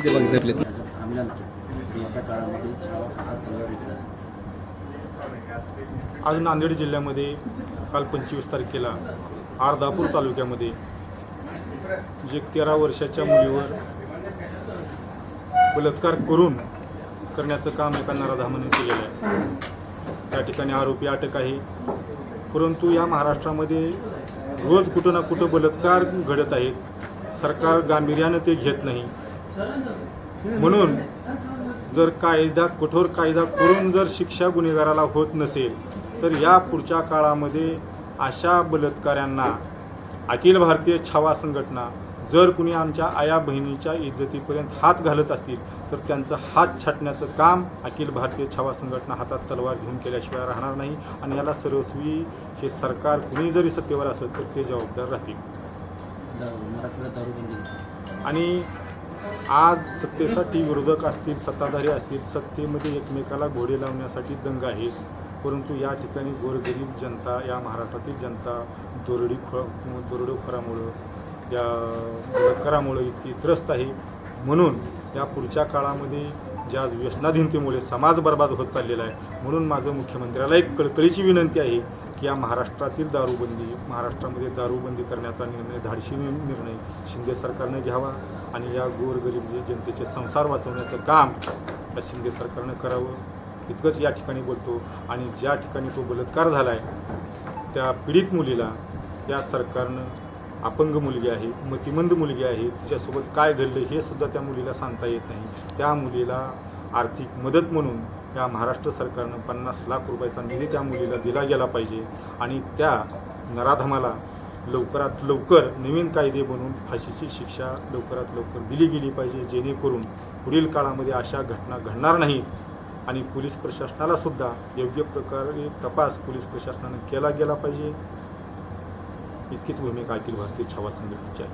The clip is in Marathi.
मध्ये बघितले आज नांदेड जिल्ह्यामध्ये काल पंचवीस तारखेला अर्धापूर तालुक्यामध्ये जे तेरा वर्षाच्या मुलीवर बलात्कार करून करण्याचं काम एका नराधामाने केलेलं आहे. त्या ठिकाणी आरोपी अटक आहे. परंतु या महाराष्ट्रामध्ये रोज कुठं ना कुठं बलात्कार घडत आहेत. सरकार गांभीर्यानं ते घेत नाही. म्हणून जर कायदा कठोर कायदा करून जर शिक्षा गुन्हेगाराला होत नसेल तर या पुढच्या काळामध्ये अशा बलात्काऱ्यांना अखिल भारतीय छावा संघटना जर कुणी आमच्या आया बहिणीच्या इज्जतीपर्यंत हात घालत असतील तर त्यांचं हात छाटण्याचं काम अखिल भारतीय छावा संघटना हातात तलवार घेऊन केल्याशिवाय राहणार नाही आणि याला सर्वस्वी हे सरकार कुणी जरी सत्तेवर असेल तर ते जबाबदार राहतील. आणि आज सत्तेसाठी विरोधक असतील सत्ताधारी असतील सत्तेमध्ये एकमेकाला घोडे लावण्यासाठी दंग आहेत. परंतु या ठिकाणी गोरगरीब जनता या महाराष्ट्रातील जनता दोरडी खो दोरडोखोरामुळं या बलात्कारामुळं इतकी त्रस्त आहे. म्हणून या पुढच्या काळामध्ये ज्या व्यसनाधीनतेमुळे समाज बर्बाद होत चाललेला आहे म्हणून माझं मुख्यमंत्र्याला एक कळकळीची विनंती आहे या महाराष्ट्रातील दारूबंदी महाराष्ट्रामध्ये दारूबंदी करण्याचा निर्णय धाडशी नि- निर्णय शिंदे सरकारनं घ्यावा आणि या गोरगरीब जे जनतेचे संसार वाचवण्याचं काम या शिंदे सरकारनं करावं. इतकंच या ठिकाणी बोलतो आणि ज्या ठिकाणी तो बलात्कार झाला आहे त्या पीडित मुलीला या सरकारनं अपंग मुलगी आहे मतिमंद मुलगी आहे तिच्यासोबत काय घडलं हे सुद्धा त्या मुलीला सांगता येत नाही. त्या मुलीला आर्थिक मदत म्हणून या महाराष्ट्र सरकारनं पन्नास लाख रुपयाचा निधी त्या मुलीला दिला गेला पाहिजे आणि त्या नराधमाला लवकरात लवकर नवीन कायदे बनवून फाशीची शिक्षा लवकरात लवकर दिली गेली पाहिजे जेणेकरून पुढील काळामध्ये अशा घटना घडणार नाहीत आणि पोलीस प्रशासनाला सुद्धा योग्य प्रकारे तपास पोलीस प्रशासनानं केला गेला पाहिजे. इतकीच भूमिका अखिल भारतीय छावा संघटनेची आहे.